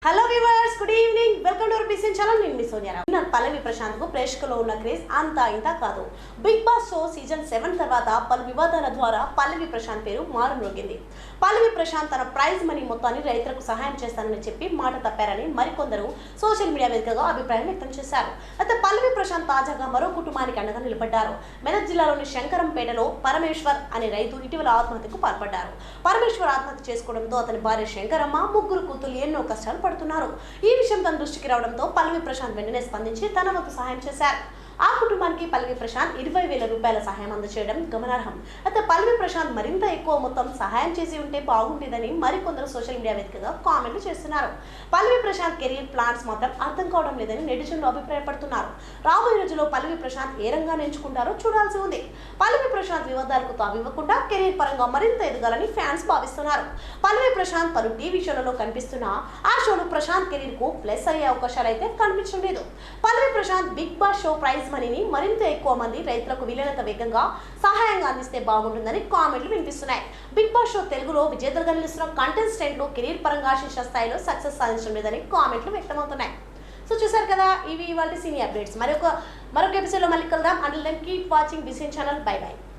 Hello viewers, good evening. Welcome to BCN channel నేను మీ winner పల్లవి ప్రశాంత్కు ప్రేక్షకులో ఉన్న క్రేజ్ అంతా ఇంత కాదు. Bigg Boss show season seven తర్వాత పలు వివాదాల ద్వారా పల్లవి ప్రశాంత్ పేరు మారుమ్రోగింది. పల్లవి ప్రశాంత్ తన ప్రైజ్ మనీ మొత్తాన్ని రైతులకు సహాయం చేస్తానని చెప్పి మాట తప్పారని మరికొందరు సోషల్ మీడియా వేదికగా అభిప్రాయం వ్యక్తం చేశారు. అయితే పల్లవి ప్రశాంత్ తాజాగా మరో కుటుంబానికి అండగా నిలబడ్డారు. మెదక్ జిల్లాలోని శంకరంపేటలో పరమేశ్వర్ అనే రైతు ఇటీవల ఆత్మహత్యకు పాల్పడ్డారు. పరమేశ్వర్ ఆత్మహత్య చేసుకోవడంతో అతని భార్య శంకరమ్మ ముగ్గురు కూతురు ఎన్నో కష్టాలు పడుతున్నారు. ఈ విషయం తన దృష్టికి రావడంతో పల్లవి ప్రశాంత్ వెంటనే స్పందించి తన వంతు సహాయం చేశారు. ఆ కుటుంబానికి పల్లవి ప్రశాంత్ ఇరవై వేల రూపాయల సహాయం అందజేయడం గమనార్హం. అయితే పల్లవి ప్రశాంత్ మరింత ఎక్కువ మొత్తం సహాయం చేసి ఉంటే బాగుండేదని మరికొందరు సోషల్ మీడియా వేదికగా కామెంట్లు చేస్తున్నారు. పల్లవి ప్రశాంత్ కెరీర్ ప్లాన్స్ మాత్రం అర్థం కావడం లేదని నెటిజన్లు అభిప్రాయపడుతున్నారు. రాబోయే రోజుల్లో పల్లవి ప్రశాంత్ ఏ రంగాన్ని ఎంచుకుంటారో చూడాల్సి ఉంది. పల్లవి ప్రశాంత్ వివాదాలకు తావివ్వకుండా కెరీర్ పరంగా మరింత ఎదగాలని ఫ్యాన్స్ భావిస్తున్నారు. పల్లవి ప్రశాంత్ పలు టీవీ షోలలో కనిపిస్తున్న ఆ షోలు ప్రశాంత్ కెరీర్కు ప్లస్ అయ్యే అవకాశాలు అయితే కనిపించడం లేదు Pallavi Prashanth Bigg Boss show prize మనీని మరింత ఎక్కువ మంది రైతులకు వీలైనంత వేగంగా సహాయంగా అందిస్తే బాగుంటుందని కామెంట్లు వినిపిస్తున్నాయి. బిగ్ బాస్ షో తెలుగులో విజేతలుగా నిలుస్తున్న కంటెస్టెంట్లు కెరీర్ పరంగా శిక్ష స్థాయిలో సక్సెస్ సాధించడం లేదని కామెంట్లు వ్యక్తమవుతున్నాయి. సో చూసారు కదా ఇవి ఇవాళ సీనియర్ అప్డేట్స్. మరొక మరొక ఎపిసోడ్లో మళ్ళీ కలుద్దాం. And then keep watching BCN channel bye bye